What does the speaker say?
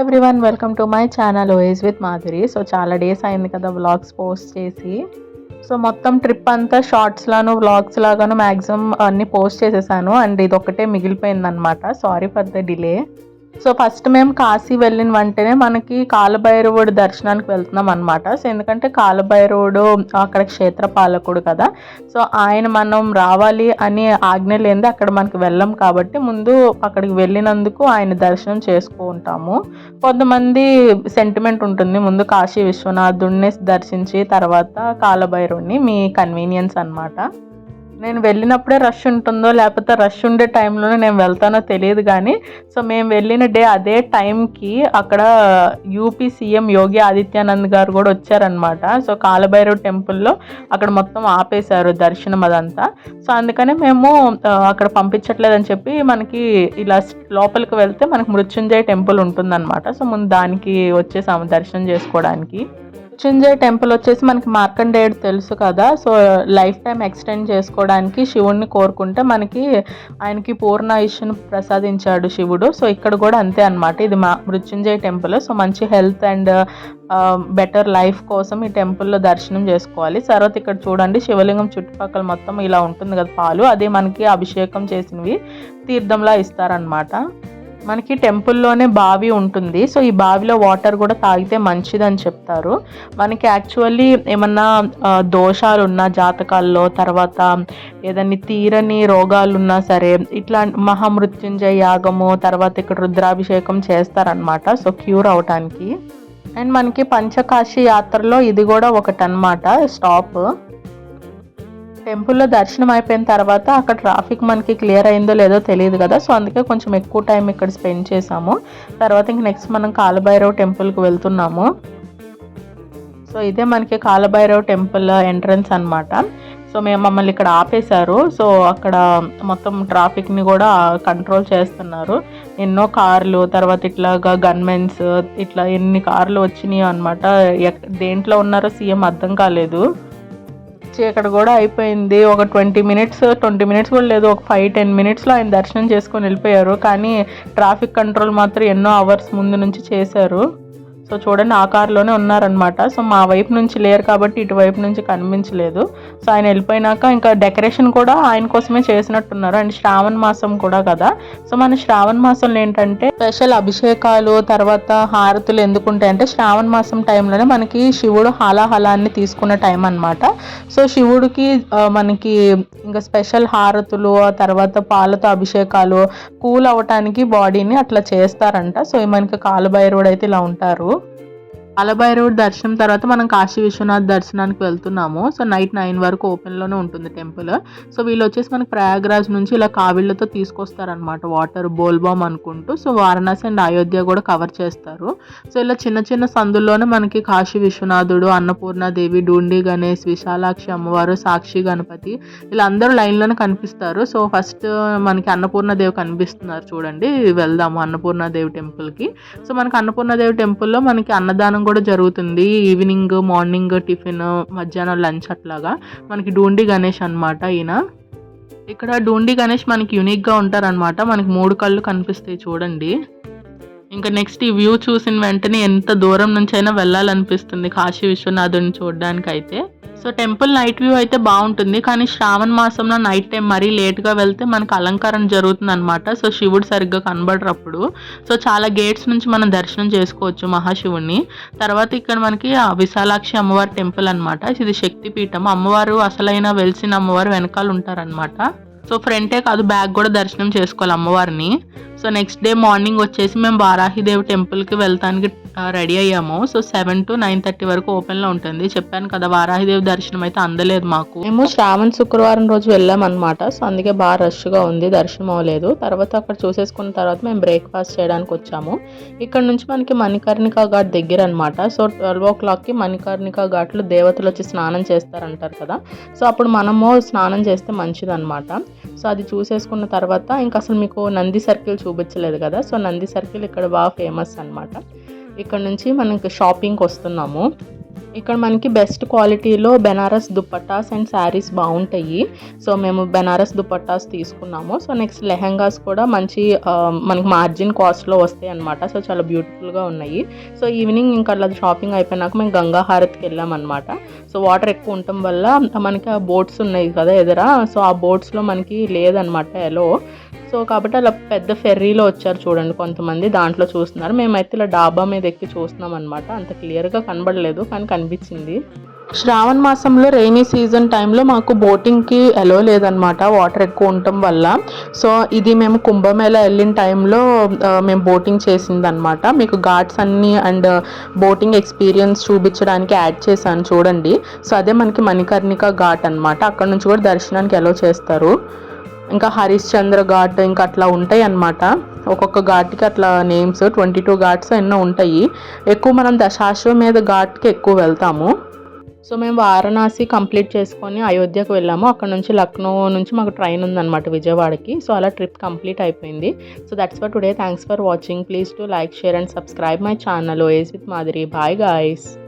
Everyone welcome to my channel OS with Madhuri. So చాలా days అయింది కదా vlogs post చేసి. సో మొత్తం ట్రిప్ అంతా షార్ట్స్లాను వ్లాగ్స్ లాగాను మ్యాక్సిమం అన్ని పోస్ట్ చేసేసాను. అండ్ ఇది ఒకటే మిగిలిపోయింది అనమాట sorry for the delay. So first మేము కాశీ వెళ్ళిన వెంటనే మనకి కాలభైరవుడు దర్శనానికి వెళ్తున్నాం అనమాట సో ఎందుకంటే కాలభైరవుడు అక్కడ క్షేత్ర పాలకుడు కదా. సో ఆయన మనం రావాలి అని ఆజ్ఞ లేనిది అక్కడ మనకి వెళ్ళం కాబట్టి ముందు అక్కడికి వెళ్ళినందుకు ఆయన దర్శనం చేసుకుంటాము కొంతమంది సెంటిమెంట్ ఉంటుంది. ముందు కాశీ విశ్వనాథుడిని దర్శించి తర్వాత కాలభైరవుడిని మీ కన్వీనియన్స్ అన్నమాట. నేను వెళ్ళినప్పుడే రష్ ఉంటుందో లేకపోతే రష్ ఉండే టైంలోనే నేను వెళ్తానో తెలియదు కానీ సో మేము వెళ్ళిన డే అదే టైంకి అక్కడ యూపీ సీఎం యోగి ఆదిత్యానంద్ గారు కూడా వచ్చారనమాట సో కాలభైరవ్ టెంపుల్లో అక్కడ మొత్తం ఆపేశారు దర్శనం అదంతా. సో అందుకనే మేము అక్కడ పంపించట్లేదని చెప్పి మనకి ఇలా లోపలికి వెళ్తే మనకి మృత్యుంజయ టెంపుల్ ఉంటుందన్నమాట. సో ముందు దానికి వచ్చేసాము దర్శనం చేసుకోవడానికి. మృత్యుంజయ టెంపుల్ వచ్చేసి మనకి మార్కండేయుడు తెలుసు కదా. సో లైఫ్ టైం ఎక్స్టెండ్ చేసుకోవడానికి శివుణ్ణి కోరుకుంటే మనకి ఆయనకి పూర్ణ పూర్ణాయుష్ను ప్రసాదించాడు శివుడు. సో ఇక్కడ కూడా అంతే అనమాట ఇది మా మృత్యుంజయ టెంపుల్. సో మంచి హెల్త్ అండ్ బెటర్ లైఫ్ కోసం ఈ టెంపుల్లో దర్శనం చేసుకోవాలి. తర్వాత ఇక్కడ చూడండి శివలింగం చుట్టుపక్కల మొత్తం ఇలా ఉంటుంది కదా పాలు. అదే మనకి అభిషేకం చేసినవి తీర్థంలా ఇస్తారనమాట మనకి టెంపుల్లోనే బావి ఉంటుంది. సో ఈ బావిలో వాటర్ కూడా తాగితే మంచిదని చెప్తారు. మనకి యాక్చువల్లీ ఏమన్నా దోషాలు ఉన్నా జాతకాల్లో తర్వాత ఏదైనా తీరని రోగాలు ఉన్నా సరే ఇట్లా మహామృత్యుంజయ యాగము తర్వాత ఇక్కడ రుద్రాభిషేకం చేస్తారనమాట సో క్యూర్ అవటానికి. అండ్ మనకి పంచకాశి యాత్రలో ఇది కూడా ఒకటి అనమాట స్టాప్ టెంపుల్లో దర్శనం అయిపోయిన తర్వాత అక్కడ ట్రాఫిక్ మనకి క్లియర్ అయిందో లేదో తెలియదు కదా. సో అందుకే కొంచెం ఎక్కువ టైం ఇక్కడ స్పెండ్ చేసాము తర్వాత ఇంక నెక్స్ట్ మనం కాలభైరవ్ టెంపుల్కి వెళ్తున్నాము. సో ఇదే మనకి కాలభైరవ్ టెంపుల్ ఎంట్రన్స్ అనమాట సో మేము మమ్మల్ని ఇక్కడ ఆపేశారు. సో అక్కడ మొత్తం ట్రాఫిక్ని కూడా కంట్రోల్ చేస్తున్నారు. ఎన్నో కార్లు తర్వాత ఇట్లాగా గన్మెన్స్ ఇట్లా ఎన్ని కార్లు వచ్చినాయి అనమాట దేంట్లో ఉన్నారో సీఎం అర్థం కాలేదు. ఇక్కడ కూడా అయిపోయింది. ఒక ట్వంటీ మినిట్స్ ట్వంటీ మినిట్స్ కూడా లేదు. ఒక ఫైవ్ టెన్ మినిట్స్లో ఆయన దర్శనం చేసుకొని వెళ్ళిపోయారు. కానీ ట్రాఫిక్ కంట్రోల్ మాత్రం ఎన్నో అవర్స్ ముందు నుంచి చేశారు. సో చూడండి ఆ కారులోనే ఉన్నారనమాట సో మా వైపు నుంచి లేరు కాబట్టి ఇటువైపు నుంచి కనిపించలేదు. సో ఆయన వెళ్ళిపోయినాక ఇంకా డెకరేషన్ కూడా ఆయన కోసమే చేసినట్టున్నారు. అండ్ శ్రావణ మాసం కూడా కదా. సో మన శ్రావణ మాసంలో ఏంటంటే స్పెషల్ అభిషేకాలు తర్వాత హారతులు ఎందుకు ఉంటాయంటే శ్రావణ మాసం టైంలోనే మనకి శివుడు హలాహలాన్ని తీసుకున్న టైం అన్నమాట. సో శివుడికి మనకి ఇంకా స్పెషల్ హారతులు తర్వాత పాలతో అభిషేకాలు కూల్ అవ్వటానికి బాడీని అట్లా చేస్తారంట. సో ఈ మనకి కాలభైరవుడు అయితే ఇలా ఉంటారు. కాలభైరవుడు దర్శనం తర్వాత మనం కాశీ విశ్వనాథ్ దర్శనానికి వెళ్తున్నాము. సో నైట్ నైన్ వరకు ఓపెన్లోనే ఉంటుంది టెంపుల్. సో వీళ్ళు వచ్చేసి మనకి ప్రయాగ్రాజ్ నుంచి ఇలా కావిళ్ళతో తీసుకొస్తారనమాట వాటర్ బోల్బామ్ అనుకుంటూ. సో వారణాసి అండ్ అయోధ్య కూడా కవర్ చేస్తారు. సో ఇలా చిన్న చిన్న సందుల్లోనే మనకి కాశీ విశ్వనాథుడు అన్నపూర్ణాదేవి డూండి గణేష్ విశాలాక్షి అమ్మవారు సాక్షి గణపతి ఇలా అందరూ లైన్లోనే కనిపిస్తారు. సో ఫస్ట్ మనకి అన్నపూర్ణాదేవి కనిపిస్తున్నారు చూడండి. వెళ్దాము అన్నపూర్ణాదేవి టెంపుల్కి. సో మనకి అన్నపూర్ణాదేవి టెంపుల్లో మనకి అన్నదానం కూడా జరుగుతుంది. ఈవినింగ్ మార్నింగ్ టిఫిన్ మధ్యాహ్నం లంచ్ అట్లాగా. మనకి డూండి గణేష్ అన్నమాట ఈయన. ఇక్కడ డూండి గణేష్ మనకి యూనిక్గా ఉంటారనమాట మనకి మూడు కళ్ళు కనిపిస్తాయి చూడండి. ఇంకా నెక్స్ట్ ఈ వ్యూ చూసిన వెంటనే ఎంత దూరం నుంచి అయినా వెళ్ళాలనిపిస్తుంది కాశీ విశ్వనాథుని చూడడానికి అయితే సో టెంపుల్ నైట్ వ్యూ అయితే బాగుంటుంది. కానీ శ్రావణ మాసంలో నైట్ టైం మరీ లేట్గా వెళ్తే మనకు అలంకారం జరుగుతుంది అనమాట సో శివుడు సరిగ్గా కనబడరప్పుడు. సో చాలా గేట్స్ నుంచి మనం దర్శనం చేసుకోవచ్చు మహాశివుడిని తర్వాత ఇక్కడ మనకి విశాలాక్షి అమ్మవారి టెంపుల్ అన్నమాట. ఇది శక్తిపీఠం. అమ్మవారు అసలైన వెలిసిన అమ్మవారు వెనకాల ఉంటారనమాట సో ఫ్రంటే కాదు బ్యాక్ కూడా దర్శనం చేసుకోవాలి అమ్మవారిని. సో నెక్స్ట్ డే మార్నింగ్ వచ్చేసి మేము బారాహిదేవి టెంపుల్కి వెళ్తానికి రెడీ అయ్యాము. So seven to nine thirty వరకు ఓపెన్లో ఉంటుంది. చెప్పాను కదా వారాహిదేవి దర్శనం అయితే అందలేదు మాకు. మేము శ్రావణ శుక్రవారం రోజు వెళ్ళాం అనమాట సో అందుకే బాగా రష్గా ఉంది దర్శనం అవ్వలేదు. తర్వాత అక్కడ చూసేసుకున్న తర్వాత మేము బ్రేక్ఫాస్ట్ చేయడానికి వచ్చాము. ఇక్కడ నుంచి మనకి మణికర్ణిక ఘాట్ దగ్గర అనమాట సో ట్వెల్వ్ ఓ క్లాక్కి మణికర్ణిక ఘాట్లో దేవతలు వచ్చి స్నానం చేస్తారంటారు కదా. సో అప్పుడు మనము స్నానం చేస్తే మంచిది అనమాట సో అది చూసేసుకున్న తర్వాత ఇంకా అసలు మీకు నంది సర్కిల్ చూపించలేదు కదా. సో నంది సర్కిల్ ఇక్కడ బాగా ఫేమస్ అనమాట ఇక్కడ నుంచి మనకి షాపింగ్కి వస్తున్నాము. ఇక్కడ మనకి బెస్ట్ క్వాలిటీలో బెనారస్ దుపట్టాస్ అండ్ శారీస్ బాగుంటాయి. సో మేము బెనారస్ దుపట్టాస్ తీసుకున్నాము. సో నెక్స్ట్ లెహంగాస్ కూడా మంచి మనకి మార్జిన్ కాస్ట్లో వస్తాయి అనమాట సో చాలా బ్యూటిఫుల్గా ఉన్నాయి. సో ఈవినింగ్ ఇంకా అలా షాపింగ్ అయిపోయినాక మేము గంగా హారత్కి వెళ్ళామన్నమాట సో వాటర్ ఎక్కువ ఉండటం వల్ల మనకి ఆ బోట్స్ ఉన్నాయి కదా ఎదురా. సో ఆ బోట్స్లో మనకి లేదనమాట ఎలో. సో కాబట్టి అలా పెద్ద ఫెర్రీలో వచ్చారు చూడండి కొంతమంది దాంట్లో చూస్తున్నారు. మేమైతే ఇలా డాబా మీద ఎక్కి చూస్తున్నాం అనమాట అంత క్లియర్గా కనబడలేదు కానీ కనిపించింది. శ్రావణ మాసంలో రెయినీ సీజన్ టైంలో మాకు బోటింగ్కి ఎలో లేదనమాట వాటర్ ఎక్కువ ఉండటం వల్ల. సో ఇది మేము కుంభమేళ వెళ్ళిన టైంలో మేము బోటింగ్ చేసిందనమాట మీకు ఘాట్స్ అన్నీ అండ్ బోటింగ్ ఎక్స్పీరియన్స్ చూపించడానికి యాడ్ చేశాను చూడండి. సో అదే మనకి మణికర్ణిక ఘాట్ అనమాట అక్కడ నుంచి కూడా దర్శనానికి ఎలో చేస్తారు. ఇంకా హరిశ్చంద్ర ఘాట్ ఇంకా అట్లా ఉంటాయి అన్నమాట. ఒక్కొక్క ఘాట్కి అట్లా నేమ్స్ ట్వంటీ టూ ఘాట్స్ ఎన్నో ఉంటాయి. ఎక్కువ మనం దశాశ్వమేధ ఘాట్కి ఎక్కువ వెళ్తాము. సో మేము వారణాసి కంప్లీట్ చేసుకొని అయోధ్యకు వెళ్ళాము. అక్కడ నుంచి లక్నో నుంచి మాకు ట్రైన్ ఉందన్నమాట విజయవాడకి. సో అలా ట్రిప్ కంప్లీట్ అయిపోయింది. So that's for today thanks for watching please to like share and subscribe my channel OS with మాదిరి బాయ్ గాయస్